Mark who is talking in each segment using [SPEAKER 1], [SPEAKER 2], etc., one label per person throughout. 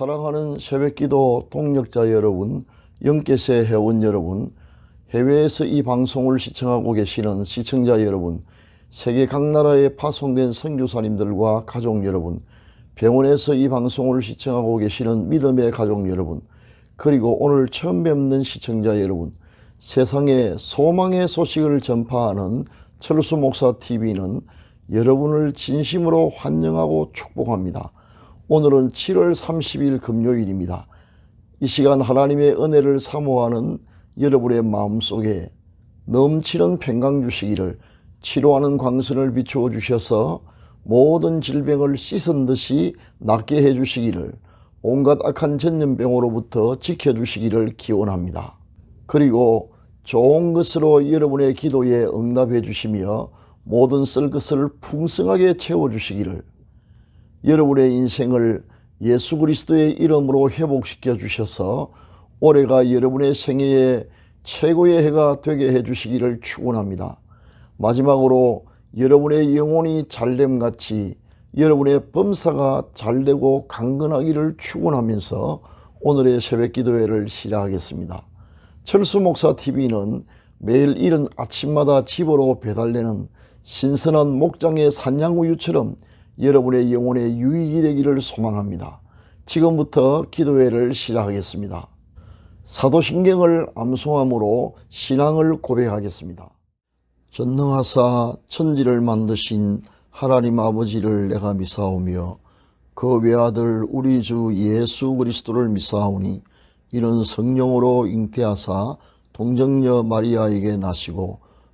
[SPEAKER 1] 사랑하는 새벽기도 동력자 여러분, 영계세 회원 여러분, 해외에서 이 방송을 시청하고 계시는 시청자 여러분, 세계 각 나라에 파송된 선교사님들과 가족 여러분, 병원에서 이 방송을 시청하고 계시는 믿음의 가족 여러분, 그리고 오늘 처음 뵙는 시청자 여러분, 세상에 소망의 소식을 전파하는 철수 목사 TV는 여러분을 진심으로 환영하고 축복합니다. 오늘은 7월 30일 금요일입니다. 이 시간 하나님의 은혜를 사모하는 여러분의 마음속에 넘치는 평강 주시기를 치료하는 광선을 비추어 주셔서 모든 질병을 씻은 듯이 낫게 해 주시기를 온갖 악한 전염병으로부터 지켜 주시기를 기원합니다. 그리고 좋은 것으로 여러분의 기도에 응답해 주시며 모든 쓸 것을 풍성하게 채워 주시기를 여러분의 인생을 예수 그리스도의 이름으로 회복시켜 주셔서 올해가 여러분의 생애의 최고의 해가 되게 해 주시기를 축원합니다. 마지막으로 여러분의 영혼이 잘됨같이 여러분의 범사가 잘되고 강건하기를 축원하면서 오늘의 새벽 기도회를 시작하겠습니다. 철수 목사 TV는 매일 이른 아침마다 집으로 배달되는 신선한 목장의 산양우유처럼 여러분의 영혼의 유익이 되기를 소망합니다. 지금부터 기도회를 시작하겠습니다. 사도신경을 암송함으로 신앙을 고백하겠습니다. 전능하사 천지를 만드신 하나님 아버지를 내가 미사오며 그 외아들 우리 주 예수 그리스도를 미사오니 이는 성령으로 잉태하사 동정녀 마리아에게 나시고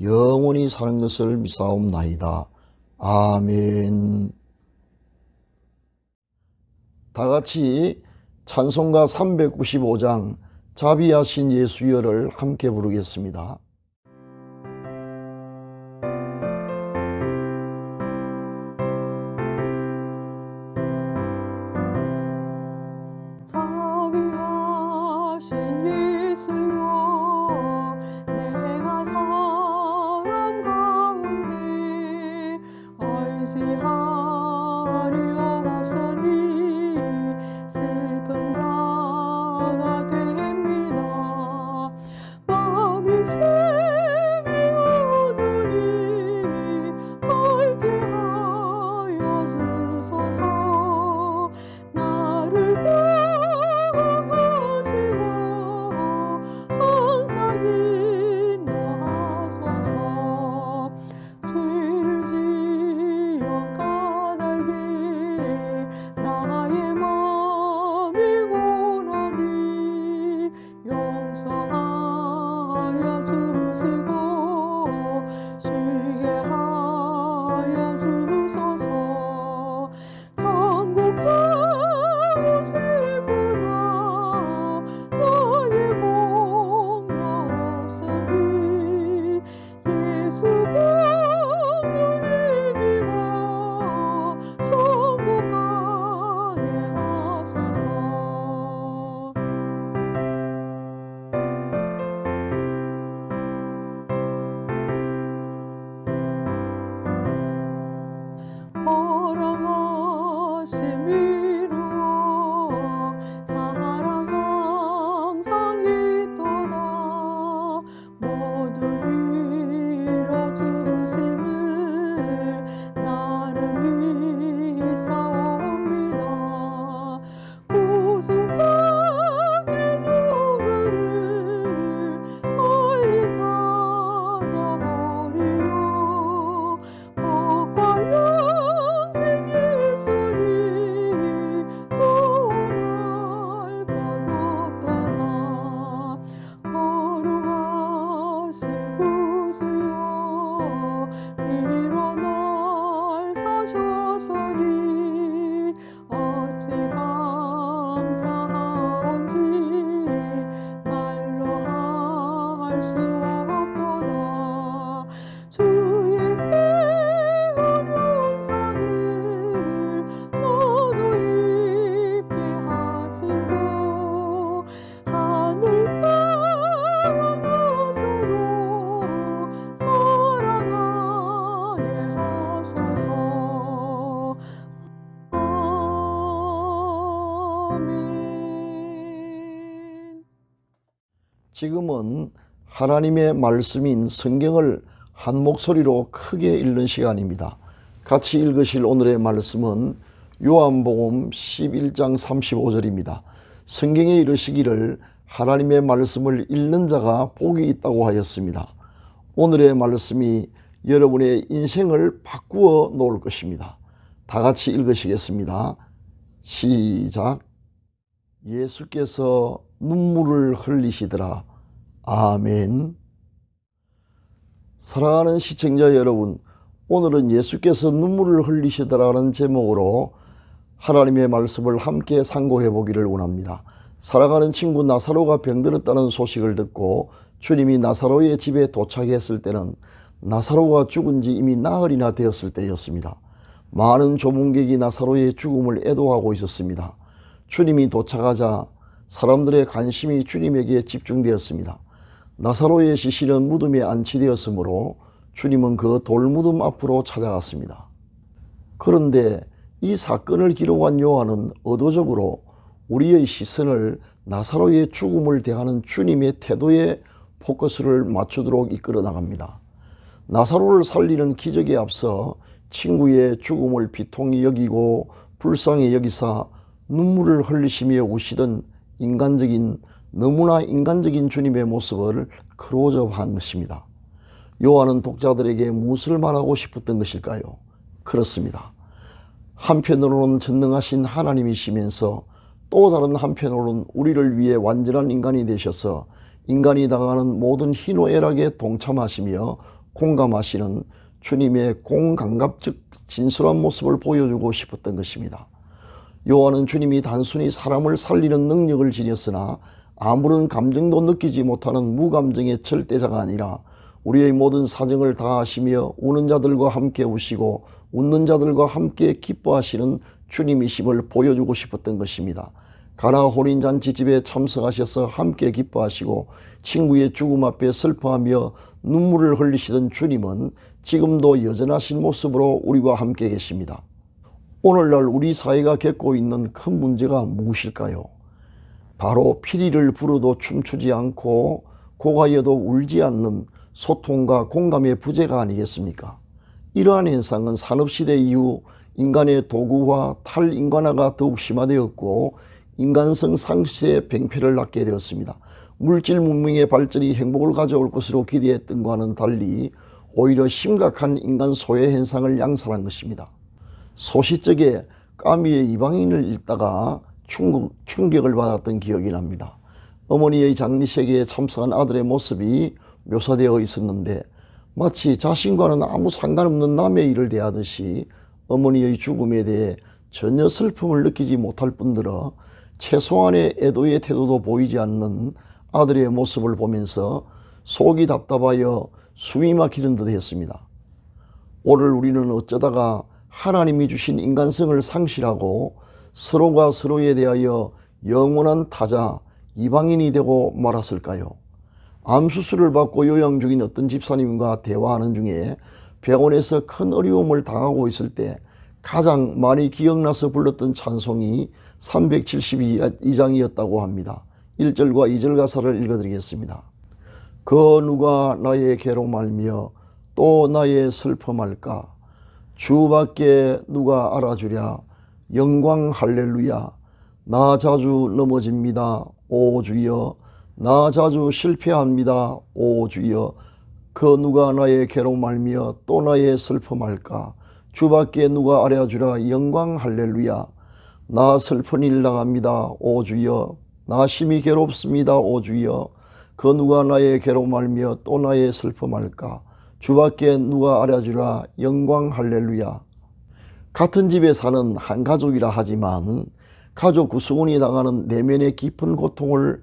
[SPEAKER 1] 영원히 사는 것을 미사옵나이다. 아멘. 다 같이 찬송가 395장 자비하신 예수여를 함께 부르겠습니다. 지금은 하나님의 말씀인 성경을 한 목소리로 크게 읽는 시간입니다. 같이 읽으실 오늘의 말씀은 요한복음 11장 35절입니다. 성경에 이르시기를 하나님의 말씀을 읽는 자가 복이 있다고 하였습니다. 오늘의 말씀이 여러분의 인생을 바꾸어 놓을 것입니다. 다 같이 읽으시겠습니다. 시작. 예수께서 눈물을 흘리시더라. 아멘. 사랑하는 시청자 여러분, 오늘은 예수께서 눈물을 흘리시더라는 제목으로 하나님의 말씀을 함께 상고해 보기를 원합니다. 살아가는 친구 나사로가 병들었다는 소식을 듣고 주님이 나사로의 집에 도착했을 때는 나사로가 죽은 지 이미 나흘이나 되었을 때였습니다. 많은 조문객이 나사로의 죽음을 애도하고 있었습니다. 주님이 도착하자 사람들의 관심이 주님에게 집중되었습니다. 나사로의 시신은 무덤에 안치되었으므로 주님은 그 돌무덤 앞으로 찾아갔습니다. 그런데 이 사건을 기록한 요한은 의도적으로 우리의 시선을 나사로의 죽음을 대하는 주님의 태도에 포커스를 맞추도록 이끌어 나갑니다. 나사로를 살리는 기적에 앞서 친구의 죽음을 비통히 여기고 불쌍히 여기사 눈물을 흘리시며 우시던 인간적인 너무나 인간적인 주님의 모습을 크로즈업한 것입니다. 요한은 독자들에게 무엇을 말하고 싶었던 것일까요? 그렇습니다. 한편으로는 전능하신 하나님이시면서 또 다른 한편으로는 우리를 위해 완전한 인간이 되셔서 인간이 당하는 모든 희노애락에 동참하시며 공감하시는 주님의 공감각적 진솔한 모습을 보여주고 싶었던 것입니다. 요한은 주님이 단순히 사람을 살리는 능력을 지녔으나 아무런 감정도 느끼지 못하는 무감정의 절대자가 아니라 우리의 모든 사정을 다 아시며 우는 자들과 함께 우시고 웃는 자들과 함께 기뻐하시는 주님이심을 보여주고 싶었던 것입니다. 가나 혼인잔치 집에 참석하셔서 함께 기뻐하시고 친구의 죽음 앞에 슬퍼하며 눈물을 흘리시던 주님은 지금도 여전하신 모습으로 우리와 함께 계십니다. 오늘날 우리 사회가 겪고 있는 큰 문제가 무엇일까요? 바로 피리를 불어도 춤추지 않고 고가여도 울지 않는 소통과 공감의 부재가 아니겠습니까? 이러한 현상은 산업시대 이후 인간의 도구화, 탈인간화가 더욱 심화되었고 인간성 상실의 뱅패를 낳게 되었습니다. 물질 문명의 발전이 행복을 가져올 것으로 기대했던 것과는 달리 오히려 심각한 인간 소외 현상을 양산한 것입니다. 소시적에 까미의 이방인을 읽다가 충격, 충격을 받았던 기억이 납니다. 어머니의 장례식에 참석한 아들의 모습이 묘사되어 있었는데 마치 자신과는 아무 상관없는 남의 일을 대하듯이 어머니의 죽음에 대해 전혀 슬픔을 느끼지 못할 뿐더러 최소한의 애도의 태도도 보이지 않는 아들의 모습을 보면서 속이 답답하여 숨이 막히는 듯 했습니다. 오늘 우리는 어쩌다가 하나님이 주신 인간성을 상실하고 서로가 서로에 대하여 영원한 타자, 이방인이 되고 말았을까요? 암 수술을 받고 요양 중인 어떤 집사님과 대화하는 중에 병원에서 큰 어려움을 당하고 있을 때 가장 많이 기억나서 불렀던 찬송이 372장이었다고 합니다. 1절과 2절 가사를 읽어드리겠습니다. 그 누가 나의 괴로 말며 또 나의 슬픔할까 주밖에 누가 알아주랴. 영광 할렐루야. 나 자주 넘어집니다. 오 주여. 나 자주 실패합니다. 오 주여. 그 누가 나의 괴로 말며 또 나의 슬픔할까? 주밖에 누가 알아주랴. 영광 할렐루야. 나 슬픈 일 당합니다. 오 주여. 나 심히 괴롭습니다. 오 주여. 그 누가 나의 괴로 말며 또 나의 슬픔할까 주밖에 누가 알아주라 영광 할렐루야 같은 집에 사는 한 가족이라 하지만 가족 구성원이 당하는 내면의 깊은 고통을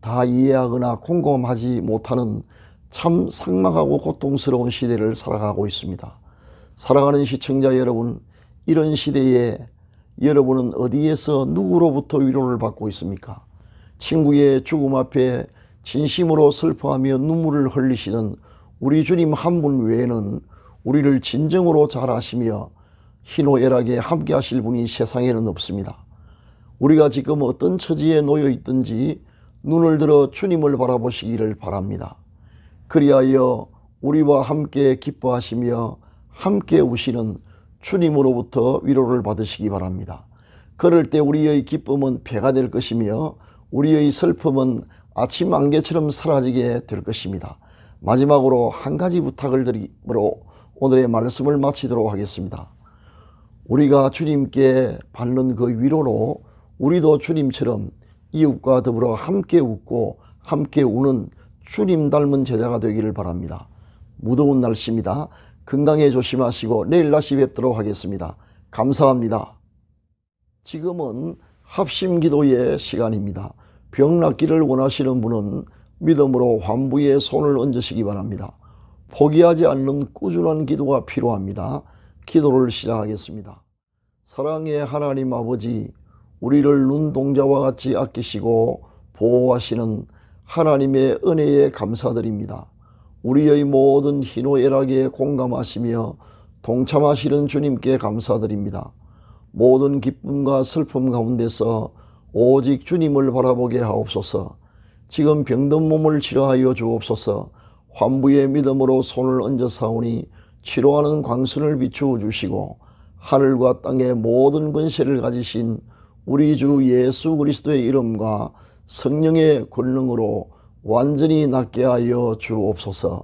[SPEAKER 1] 다 이해하거나 공감하지 못하는 참 삭막하고 고통스러운 시대를 살아가고 있습니다. 사랑하는 시청자 여러분, 이런 시대에 여러분은 어디에서 누구로부터 위로를 받고 있습니까? 친구의 죽음 앞에 진심으로 슬퍼하며 눈물을 흘리시는 우리 주님 한 분 외에는 우리를 진정으로 잘 아시며 희노애락에 함께 하실 분이 세상에는 없습니다. 우리가 지금 어떤 처지에 놓여 있든지 눈을 들어 주님을 바라보시기를 바랍니다. 그리하여 우리와 함께 기뻐하시며 함께 우시는 주님으로부터 위로를 받으시기 바랍니다. 그럴 때 우리의 기쁨은 배가 될 것이며 우리의 슬픔은 아침 안개처럼 사라지게 될 것입니다. 마지막으로 한 가지 부탁을 드리므로 오늘의 말씀을 마치도록 하겠습니다. 우리가 주님께 받는 그 위로로 우리도 주님처럼 이웃과 더불어 함께 웃고 함께 우는 주님 닮은 제자가 되기를 바랍니다. 무더운 날씨입니다. 건강에 조심하시고 내일 다시 뵙도록 하겠습니다. 감사합니다. 지금은 합심 기도의 시간입니다. 병 낫기를 원하시는 분은 믿음으로 환부에 손을 얹으시기 바랍니다. 포기하지 않는 꾸준한 기도가 필요합니다. 기도를 시작하겠습니다. 사랑의 하나님 아버지, 우리를 눈동자와 같이 아끼시고 보호하시는 하나님의 은혜에 감사드립니다. 우리의 모든 희노애락에 공감하시며 동참하시는 주님께 감사드립니다. 모든 기쁨과 슬픔 가운데서 오직 주님을 바라보게 하옵소서. 지금 병든 몸을 치료하여 주옵소서. 환부의 믿음으로 손을 얹어 사오니 치료하는 광선을 비추어 주시고 하늘과 땅의 모든 권세를 가지신 우리 주 예수 그리스도의 이름과 성령의 권능으로 완전히 낫게 하여 주옵소서.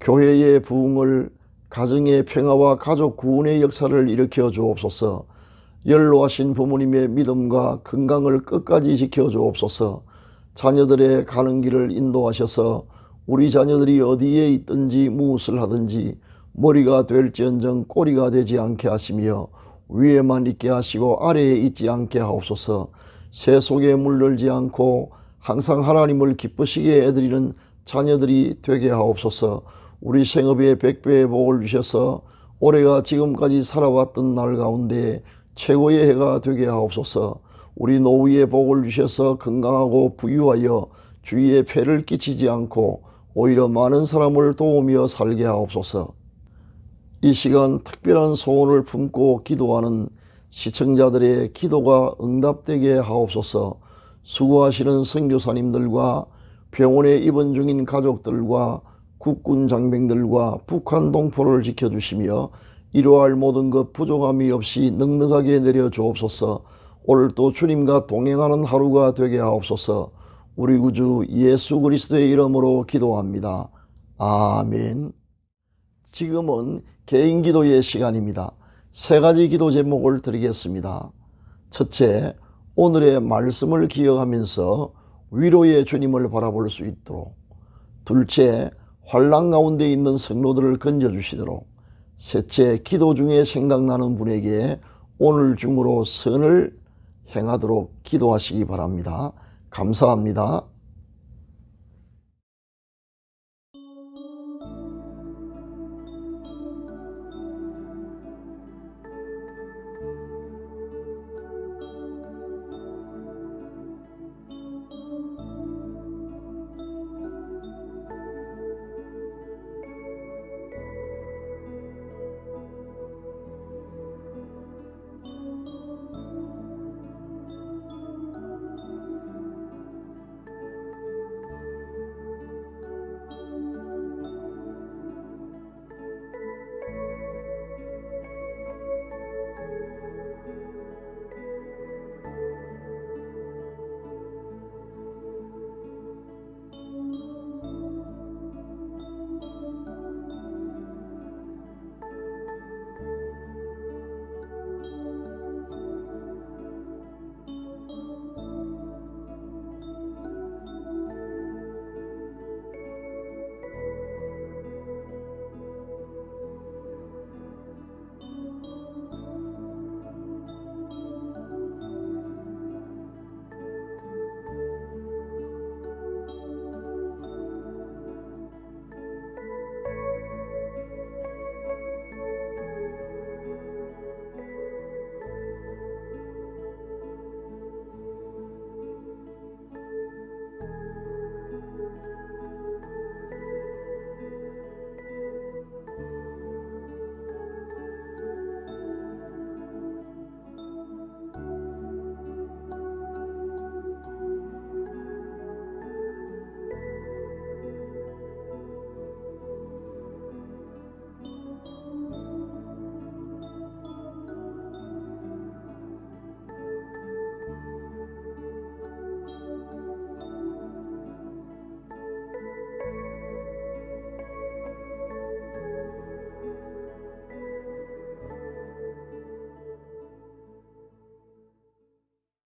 [SPEAKER 1] 교회의 부흥을 가정의 평화와 가족 구원의 역사를 일으켜 주옵소서. 연로하신 부모님의 믿음과 건강을 끝까지 지켜 주옵소서. 자녀들의 가는 길을 인도하셔서 우리 자녀들이 어디에 있든지 무엇을 하든지 머리가 될지언정 꼬리가 되지 않게 하시며 위에만 있게 하시고 아래에 있지 않게 하옵소서. 새 속에 물들지 않고 항상 하나님을 기쁘시게 해드리는 자녀들이 되게 하옵소서. 우리 생업에 백배의 복을 주셔서 올해가 지금까지 살아왔던 날 가운데 최고의 해가 되게 하옵소서. 우리 노후의 복을 주셔서 건강하고 부유하여 주위에 폐를 끼치지 않고 오히려 많은 사람을 도우며 살게 하옵소서. 이 시간 특별한 소원을 품고 기도하는 시청자들의 기도가 응답되게 하옵소서. 수고하시는 선교사님들과 병원에 입원 중인 가족들과 국군 장병들과 북한 동포를 지켜주시며 이러할 모든 것 부족함이 없이 넉넉하게 내려 주옵소서. 오늘도 주님과 동행하는 하루가 되게 하옵소서. 우리 구주 예수 그리스도의 이름으로 기도합니다. 아멘. 지금은 개인 기도의 시간입니다. 세 가지 기도 제목을 드리겠습니다. 첫째, 오늘의 말씀을 기억하면서 위로의 주님을 바라볼 수 있도록. 둘째, 환란 가운데 있는 성로들을 건져 주시도록. 셋째, 기도 중에 생각나는 분에게 오늘 중으로 선을 행하도록 기도하시기 바랍니다. 감사합니다.